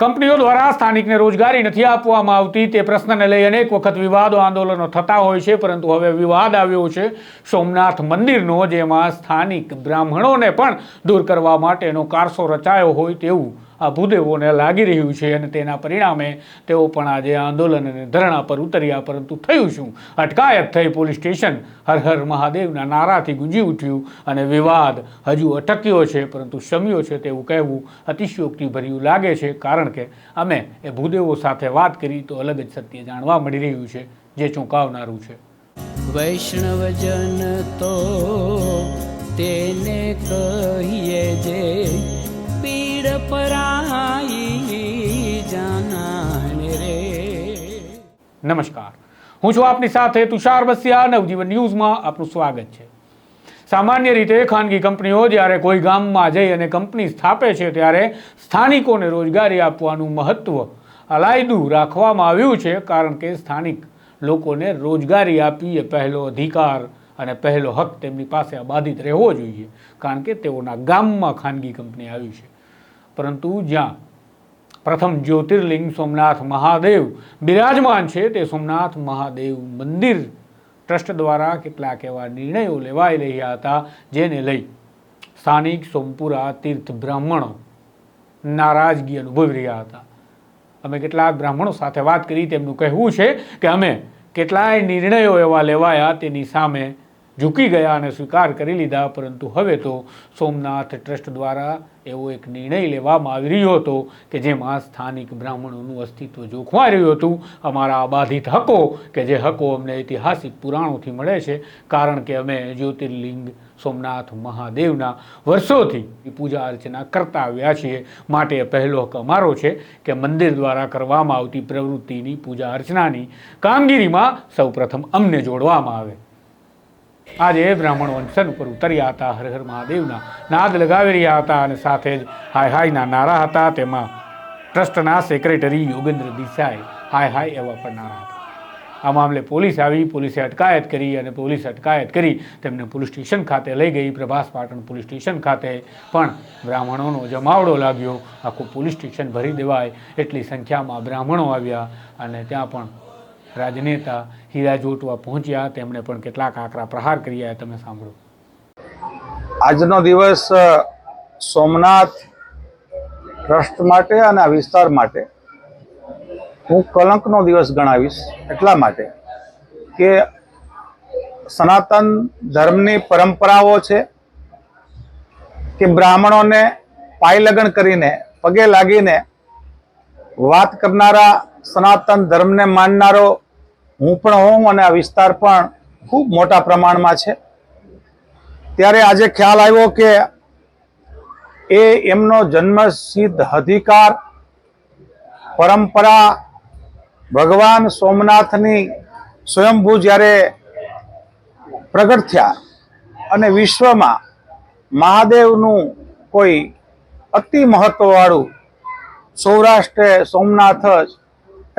કંપનીઓ દ્વારા સ્થાનિકને રોજગારી નથી આપવામાં આવતી. તે પ્રશ્નને લઈ અનેક વખત વિવાદો, આંદોલનો થતા હોય છે, પરંતુ હવે વિવાદ આવ્યો છે સોમનાથ મંદિરનો, જેમાં સ્થાનિક બ્રાહ્મણોને પણ દૂર કરવા માટેનો કારસો રચાયો હોય તેવું આ ભૂદેવોને લાગી રહ્યું છે અને તેના પરિણામે તેઓ પણ આજે આંદોલન અને ધરણા પર ઉતર્યા, પરંતુ થયું શું? અટકાયત થઈ પોલીસ સ્ટેશન. હર હર મહાદેવના નારાથી ગુંજી ઉઠ્યું અને વિવાદ હજુ અટક્યો છે, પરંતુ શમ્યો છે તેવું કહેવું અતિશયોક્તિભર્યું લાગે છે, કારણ કે અમે એ ભૂદેવો સાથે વાત કરી તો અલગ જ સત્ય જાણવા મળી રહ્યું છે, જે ચોંકાવનારું છે. વૈષ્ણવજન તો તેને કહીએ જે પરાઈ જાનાને રે નમસ્કાર. હું છું આપની સાથે તુષાર બસિયા, નવજીવન ન્યૂઝમાં આપનું સ્વાગત છે. સામાન્ય રીતે ખાનગી કંપનીઓ જ્યારે કોઈ ગામમાં જઈ અને કંપની સ્થાપે છે, ત્યારે સ્થાનિકોને રોજગારી આપવાનું મહત્વ અલાયદું રાખવામાં આવ્યું છે, કારણ કે સ્થાનિક લોકોને રોજગારી આપવી એ પહેલો અધિકાર અને પહેલો હક તેમની પાસે અબાધિત રહેવો જોઈએ, કારણ કે તેઓના ગામમાં ખાનગી કંપની આવી છે. પરંતુ જ્યાં પ્રથમ જ્યોતિર્લિંગ સોમનાથ મહાદેવ બિરાજમાન છે તે સોમનાથ મહાદેવ મંદિર ટ્રસ્ટ દ્વારા કેટલાક એવા નિર્ણયો લેવાઈ રહ્યા હતા, જેને લઈ સ્થાનિક સોમપુરા તીર્થ બ્રાહ્મણો નારાજગી અનુભવી રહ્યા હતા. અમે કેટલાક બ્રાહ્મણો સાથે વાત કરી, તેમનું કહેવું છે કે અમે કેટલાય નિર્ણયો એવા લેવાયા, તેની સામે ઝૂકી ગયા અને સ્વીકાર કરી લીધા, પરંતુ હવે તો સોમનાથ ટ્રસ્ટ દ્વારા એવો એક નિર્ણય લેવામાં આવી રહ્યો હતો કે જેમાં સ્થાનિક બ્રાહ્મણોનું અસ્તિત્વ જોખમાઈ રહ્યું હતું. અમારા અબાધિત હકો કે જે હકો અમને ઐતિહાસિક પુરાણોથી મળે છે, કારણ કે અમે જ્યોતિર્લિંગ, સોમનાથ મહાદેવના વર્ષોથી પૂજા અર્ચના કરતા આવ્યા છીએ. માટે પહેલો હક અમારો છે કે મંદિર દ્વારા કરવામાં આવતી પ્રવૃત્તિની પૂજા અર્ચનાની કામગીરીમાં સૌપ્રથમ અમને જોડવામાં આવે. આજે બ્રાહ્મણ વંશન ઉપર ઉતર્યા હતા, હર હર મહાદેવના નાદ લગાવી રહ્યા હતા અને સાથે જ હાય હાયના નારા હતા. તેમાં ટ્રસ્ટના સેક્રેટરી યોગેન્દ્ર દેસાઈ હાય હાય એવા પણ નારા હતા. આ મામલે પોલીસ આવી, પોલીસે અટકાયત કરી અને પોલીસ અટકાયત કરી તેમને પોલીસ સ્ટેશન ખાતે લઈ ગઈ. પ્રભાસ પાટણ પોલીસ સ્ટેશન ખાતે પણ બ્રાહ્મણોનો જમાવડો લાગ્યો. આખું પોલીસ સ્ટેશન ભરી દેવાય એટલી સંખ્યામાં બ્રાહ્મણો આવ્યા અને ત્યાં પણ રાજનેતા હીરા જોટવા પહોંચ્યા, તેમણે પણ કેટલાક આકરા પ્રહાર કર્યા તમે સાંભળો. આજનો દિવસ સોમનાથ ટ્રસ્ટ માટે અને આ વિસ્તાર માટે હું કલંકનો દિવસ ગણાવીશ એટલા માટે કે સનાતન ધર્મની પરંપરાઓ છે કે બ્રાહ્મણોને પાય લગ્ન કરીને, પગે લાગીને વાત કરનારા સનાતન ધર્મને માનનારો હું પણ હોઉં અને આ વિસ્તાર પણ ખૂબ મોટા પ્રમાણમાં છે. ત્યારે આજે ખ્યાલ આવ્યો કે એ એમનો જન્મસિદ્ધ અધિકાર, પરંપરા, ભગવાન સોમનાથની સ્વયંભૂ જ્યારે પ્રગટ થયા અને વિશ્વમાં મહાદેવનું કોઈ અતિ મહત્ત્વવાળું સૌરાષ્ટ્રે સોમનાથ જ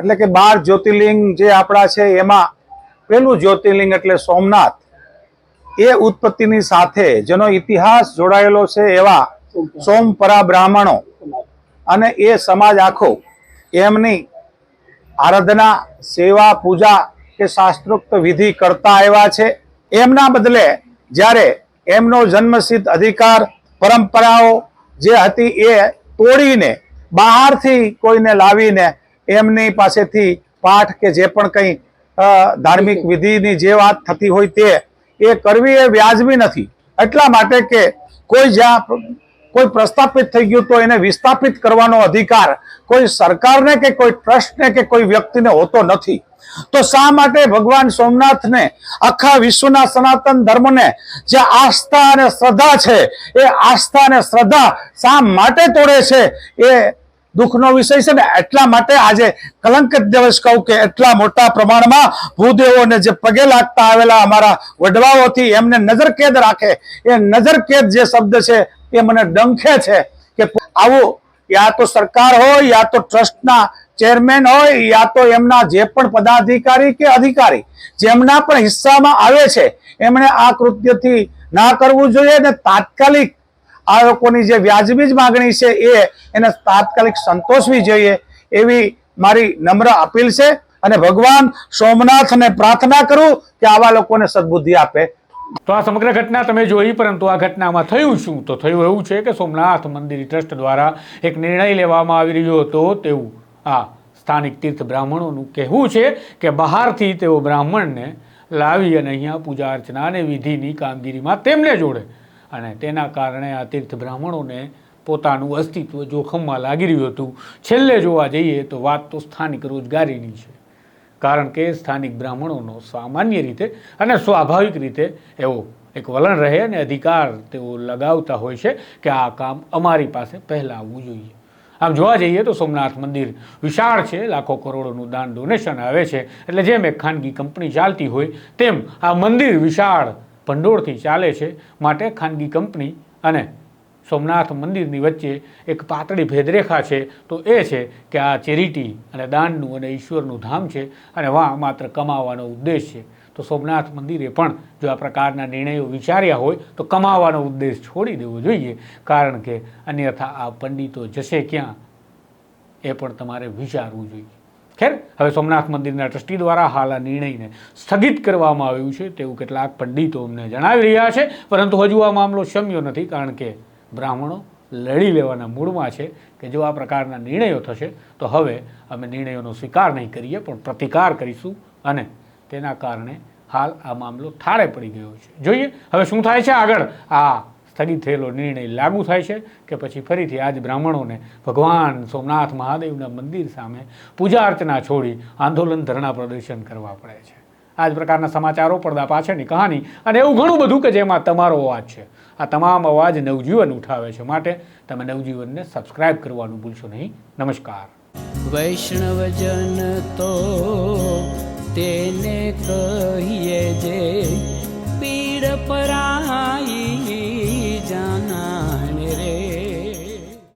એટલે કે બાર જ્યોતિર્લિંગ જે આપણા છે, એમાં પેલું જ્યોતિર્લિંગ એટલે સોમનાથ. એ ઉત્પત્તિની સાથે જેનો ઇતિહાસ જોડાયેલો છે એવા સોમપરા બ્રાહ્મણો અને એ સમાજ આખો એમની આરાધના, સેવા, પૂજા કે શાસ્ત્રોક્ત વિધિ કરતા આવ્યા છે. એમના બદલે જ્યારે એમનો જન્મસિદ્ધ અધિકાર, પરંપરાઓ જે હતી એ તોડીને બહારથી કોઈને લાવીને એમની પાસેથી પાઠ કે જે પણ કંઈ ધાર્મિક વિધિની જે વાત થતી હોય તે એ કરવી એ વ્યાજબી નથી. એટલા માટે કે કોઈ જ્યાં કોઈ પ્રસ્થાપિત થઈ ગયું તો એને વિસ્થાપિત કરવાનો અધિકાર કોઈ સરકારને કે કોઈ ટ્રસ્ટને કે કોઈ વ્યક્તિને હોતો નથી. તો શા માટે ભગવાન સોમનાથને આખા વિશ્વના સનાતન ધર્મને જે આસ્થા અને શ્રદ્ધા છે એ આસ્થા અને શ્રદ્ધા શા માટે તોડે છે એ દુઃખનો વિષય છે ને એટલા માટે આજે કલંકિત દિવસ કહું કે એટલા મોટા પ્રમાણમાં ભૂદેવોને જે પગે લાગતા આવેલા અમારા વડવાઓથી એમને નજરકેદ રાખે. એ નજરકેદ જે શબ્દ છે એ મને ડંખે છે કે આવું, યા તો સરકાર હોય, યા તો ટ્રસ્ટના ચેરમેન હોય, યા તો એમના જે પણ પદાધિકારી કે અધિકારી જેમના પણ હિસ્સામાં આવે છે, એમણે આ કૃત્યથી ના કરવું જોઈએ ને તાત્કાલિક આ લોકોની જે વ્યાજબી જ માગણી છે એ એને તાત્કાલિક સંતોષવી જોઈએ એવી મારી નમ્ર અપીલ છે અને ભગવાન સોમનાથને પ્રાર્થના કરું કે આવા લોકોને સદબુદ્ધિ આપે. તો આ સમગ્ર ઘટના તમે જોઈ, પરંતુ આ ઘટનામાં થયું શું? તો થયું એવું છે કે સોમનાથ મંદિર ટ્રસ્ટ દ્વારા એક નિર્ણય લેવામાં આવી રહ્યો હતો તેવું આ સ્થાનિક તીર્થ બ્રાહ્મણોનું કહેવું છે કે બહારથી તેઓ બ્રાહ્મણને લાવી અને અહીંયા પૂજા અર્ચના અને વિધિની કામગીરીમાં તેમને જોડે અને તેના કારણે આ તીર્થ બ્રાહ્મણોને પોતાનું અસ્તિત્વ જોખમમાં લાગી રહ્યું હતું. છેલ્લે જોવા જઈએ તો વાત તો સ્થાનિક રોજગારીની છે. કારણ કે સ્થાનિક બ્રાહ્મણોનો સામાન્ય રીતે અને સ્વાભાવિક રીતે એવો એક વલણ રહે અને અધિકાર તેઓ લગાવતા હોય છે કે આ કામ અમારી પાસે પહેલાં આવવું જોઈએ. આમ જોવા જઈએ તો સોમનાથ મંદિર વિશાળ છે, લાખો કરોડોનું દાન ડોનેશન આવે છે. એટલે જેમ એક ખાનગી કંપની ચાલતી હોય, તેમ આ મંદિર વિશાળ ભંડોળથી ચાલે છે. માટે ખાનગી કંપની અને સોમનાથ મંદિરની વચ્ચે એક પાતળી ભેદરેખા છે. તો એ છે કે આ ચેરિટી અને દાનનું અને ઈશ્વરનું ધામ છે અને વાં માત્ર કમાવાનો ઉદ્દેશ છે. તો સોમનાથ મંદિરે પણ જો આ પ્રકારના નિર્ણયો વિચાર્યા હોય, તો કમાવાનો ઉદ્દેશ છોડી દેવો જોઈએ. કારણ કે અન્યથા આ પંડિતો જશે ક્યાં? એ પણ તમારે વિચારવું જોઈએ. ખેર, હવે સોમનાથ મંદિરના ટ્રસ્ટી દ્વારા હાલ આ નિર્ણયને સ્થગિત કરવામાં આવ્યું છે તેવું કેટલાક પંડિતો અમને જણાવી રહ્યા છે. પરંતુ હજુ આ મામલો શમ્યો નથી, કારણ કે બ્રાહ્મણો લડી લેવાના મૂડમાં છે કે જો આ પ્રકારના નિર્ણયો થશે, તો હવે અમે નિર્ણયોનો સ્વીકાર નહીં કરીએ, પણ પ્રતિકાર કરીશું અને તેના કારણે હાલ આ મામલો થાળે પડી ગયો છે. જોઈએ હવે શું થાય છે આગળ. આ સ્થગિત થયેલો નિર્ણય લાગુ થાય છે કે પછી ફરીથી આજ બ્રાહ્મણોને ભગવાન સોમનાથ મહાદેવના મંદિર સામે પૂજા અર્ચના છોડી આંદોલન ધરણા પ્રદર્શન કરવા પડે છે. આ જ પ્રકારના સમાચારો પડદા પાછળની કહાની અને એવું ઘણું બધું કે જેમાં તમારો અવાજ છે. આ તમામ અવાજ નવજીવન ઉઠાવે છે માટે તમે નવજીવનને સબસ્ક્રાઇબ કરવાનું ભૂલશો નહીં. નમસ્કાર. વૈષ્ણવજન તો તેને કહીએ જે પીડ પરાઈ